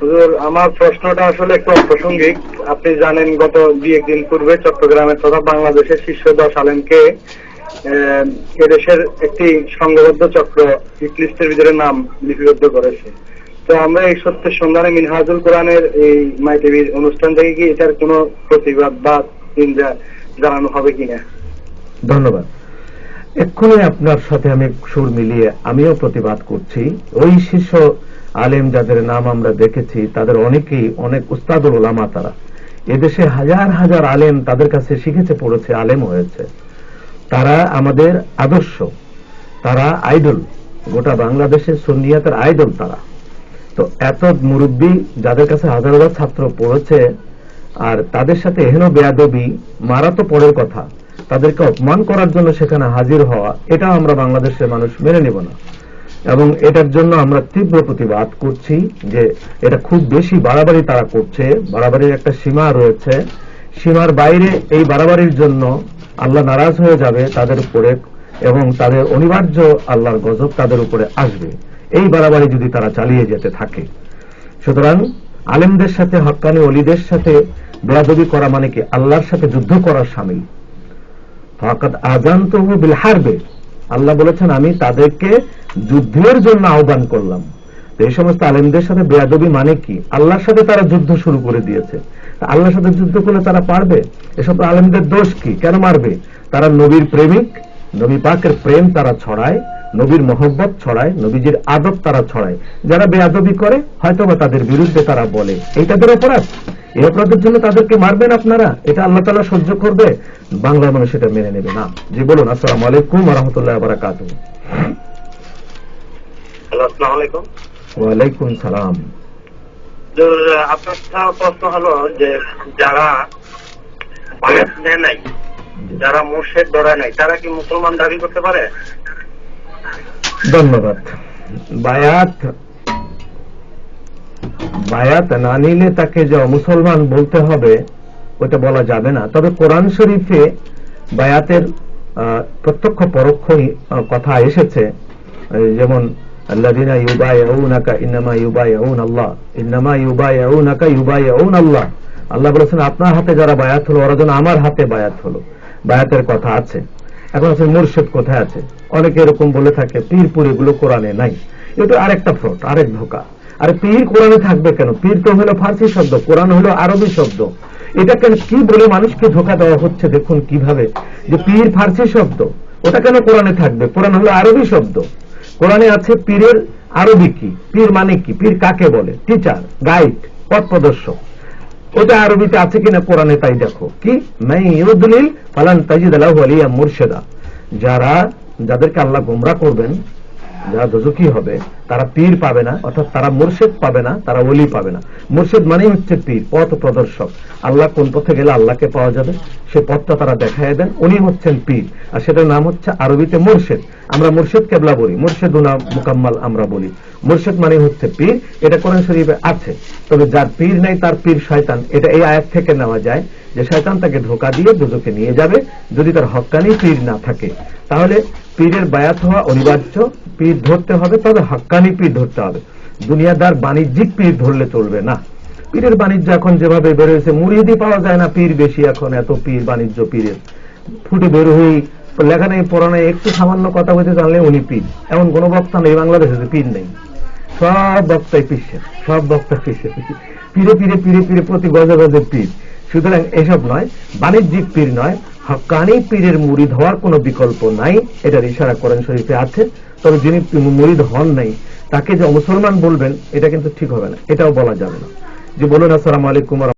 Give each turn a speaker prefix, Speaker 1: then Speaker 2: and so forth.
Speaker 1: হুজুর, আমার প্রশ্নটা আসলে একটু অপ্রাসঙ্গিক। আপনি জানেন, গত দুই একদিন পূর্বে চট্টগ্রামের তথা বাংলাদেশের শীর্ষ দশ আলেমকে এদেশের একটি সংঘবদ্ধ চক্র হিটলিস্টের ভিতরে নাম লিপিবদ্ধ করেছে। তো আমরা এই সত্যের সন্ধানে মিনহাজুল কোরআনের এই মাই টিভির অনুষ্ঠান থেকে কি এটার কোনো প্রতিবাদ বা নিন্দা জানানো হবে কিনা?
Speaker 2: ধন্যবাদ। এক্ষুনি আপনার সাথে আমি সুর মিলিয়ে আমিও প্রতিবাদ করছি। ওই শীর্ষ আলেম যাদের নাম আমরা দেখেছি, তাদের অনেকেই অনেক উস্তাদুল ওলামা তারা। এদেশে হাজার হাজার আলেম তাদের কাছে শিখেছে, পড়েছে, আলেম হয়েছে। তারা আমাদের আদর্শ। তারা আইডল। গোটা বাংলাদেশের সুন্নিয়াতের আইডল তারা। তো এত মুরব্বী যাদের কাছে হাজার হাজার ছাত্র পড়েছে, আর তাদের সাথে এহেন বেয়াদবি মারা তো পরের কথা। তাদেরকে অপমান করার জন্য সেখানে হাজির হওয়া এটা আমরা বাংলাদেশের মানুষ মেনে নেব না। এবং এটার জন্য আমরা তীব্র প্রতিবাদ করছি যে এটা খুব বেশি বাড়াবাড়ি তারা করছে। বাড়াবাড়ির একটা সীমা রয়েছে। সীমার বাইরে এই বাড়াবাড়ির জন্য আল্লাহ নারাজ হয়ে যাবে তাদের উপরে এবং তাদের অনিবার্য আল্লাহর গজব তাদের উপরে আসবে। এই বাড়াবাড়ি যদি তারা চালিয়ে যেতে থাকে। সুতরাং আলেমদের সাথে হক্কানি অলিদের সাথে বেয়াদবি করা মানে কি? আল্লাহর সাথে যুদ্ধ করার সামিল। ফাকাদ আজান্ত হারবে। আল্লাহ বলেছেন, আমি তাদেরকে যুদ্ধের জন্য আহ্বান করলাম। এই সমস্ত আলেমদের সাথে বেয়াদবি মানে কি? আল্লাহর সাথে তারা যুদ্ধ শুরু করে দিয়েছে। আল্লাহর সাথে যুদ্ধ করলে তারা পারবে? এসব আলেমদের দোষ কি? কেন মারবে? তারা নবীর প্রেমিক, নবী পাকের প্রেম তারা ছড়ায়, নবীর মহব্বত ছড়ায়, নবীজির আদব তারা ছড়ায়। যারা বেয়াদবি করে, হয়তোবা তাদের বিরুদ্ধে তারা বলে। এই তাদের অপরাধ? এই অপরাধের জন্য তাদেরকে মারবেন আপনারা? এটা আল্লাহ তালা সহ্য করবে? বাংলার মানুষ এটা মেনে নেবে না। জি বলুন, আসসালাম আলাইকুম রহমতুল্লাহ বারাকাত
Speaker 1: হ্যালো আসসালামু আলাইকুম।
Speaker 2: সালাম।
Speaker 1: আপনার প্রশ্ন হলো যে যারা বায়াত নেয় নাই যারা মুর্শেদ ধরে নাই তারা কি মুসলমান দাবি করতে পারে?
Speaker 2: ধন্যবাদ। বায়াত বায়াত না নিলে তাকে যে মুসলমান বলতে হবে ওটা বলা যাবে না। তবে কোরআন শরীফে বায়াতের প্রত্যক্ষ পরোক্ষ কথা এসেছে। যেমন আল্লাযীনা ইউবাইউনাকা ইন্নামা ইউবাইউন আল্লাহ ইন্নামা ইউবাইউনাকা ইউবাইউন আল্লাহ আল্লাহ বলেছেন, আপনার হাতে যারা বায়াত হলো, ওরা যেন আমার হাতে বায়াত হলো। বায়াতের কথা আছে। এখন আছে মুর্শিদ কোথায় আছে? অনেকে এরকম বলে থাকে পীর পুর এগুলো কোরআনে নাই। এটা আরেকটা ফ্রড, আরেক ধোকা। আরে পীর কোরআনে থাকবে কেন? পীর তো হলো ফার্সি শব্দ, কোরআন হলো আরবি শব্দ। এটা কেন কি বলে মানুষকে ধোকা দেওয়া হচ্ছে? দেখুন কীভাবে। যে পীর ফার্সি শব্দ, ওটা কেন কোরআনে থাকবে? কোরআন হলো আরবি শব্দ। কোরআনে আছে পীরের আরবি কি? পীর মানে কি? পীর কাকে বলে? টিচার গাইড পথ প্রদর্শক। ওটা আরবিতে আছে কিনা কোরআনে তাই দেখো। কি? মাই ইউদলিল ফালান তাজিদ আলাহু আলিয়া মুর্শেদা। যারা, যাদেরকে আল্লাহ গোমরা করবেন যারা দোজকি হবে, তারা পীর পাবে না, অর্থাৎ তারা মুর্শেদ পাবে না, তারা ওলি পাবে না। মুর্শেদ মানেই হচ্ছে পীর, পথ প্রদর্শক। আল্লাহ কোন পথে গেলে আল্লাহকে পাওয়া যাবে? সে পথটা তারা দেখায় দেন, উনি হচ্ছেন পীর। আর সেটার নাম হচ্ছে আরবিতে মুর্শেদ। আমরা মুর্শেদ কেবলা বলি মুর্শেদ উনা মুকাম্মাল আমরা বলি। মুর্শেদ মানে হচ্ছে পীর, এটা কোরআন শরীফে আছে। তবে যার পীর নেই, তার পীর শয়তান। এটা এই আয়াত থেকে নেওয়া যায় যে শয়তান তাকে ধোকা দিয়ে দুজকে নিয়ে যাবে, যদি তার হক্কানি পীর না থাকে। তাহলে পীরের বায়াত হওয়া অনিবার্য, পীর ধরতে হবে, তবে হক্কানি পীর ধরতে হবে। দুনিয়াদার বাণিজ্যিক পীর ধরলে চলবে না। পীরের বাণিজ্য এখন যেভাবে বেরোয়েছে মুড়িদি পাওয়া যায় না পীর বেশি এখন, এত পীর, বাণিজ্য পীরের। ফুটে বের হয়ে লেখা নেই, পড়া একটু সামান্য কথা বলতে জানলে উনি পীর। এমন কোন বক্তা নেই বাংলাদেশে যে পীর নেই। সব বক্তাই পিসে সব বক্তা পিসে পীরে পীরে পীরে পীরে প্রতি গজে গজে পীর। সুতরাং এসব নয়, বাণিজ্যিক পীর নয় হকানি পীরের মুরিদ হওয়ার কোনো বিকল্প নাই। এটা ইশারা করেন শরীফে আছে। তবে যিনি মুরিদ হন নাই, তাকে যে মুসলমান বলবেন, এটা কিন্তু ঠিক হবে না। এটাও বলা যাবে না। যে বলুন, আসসালামু আলাইকুম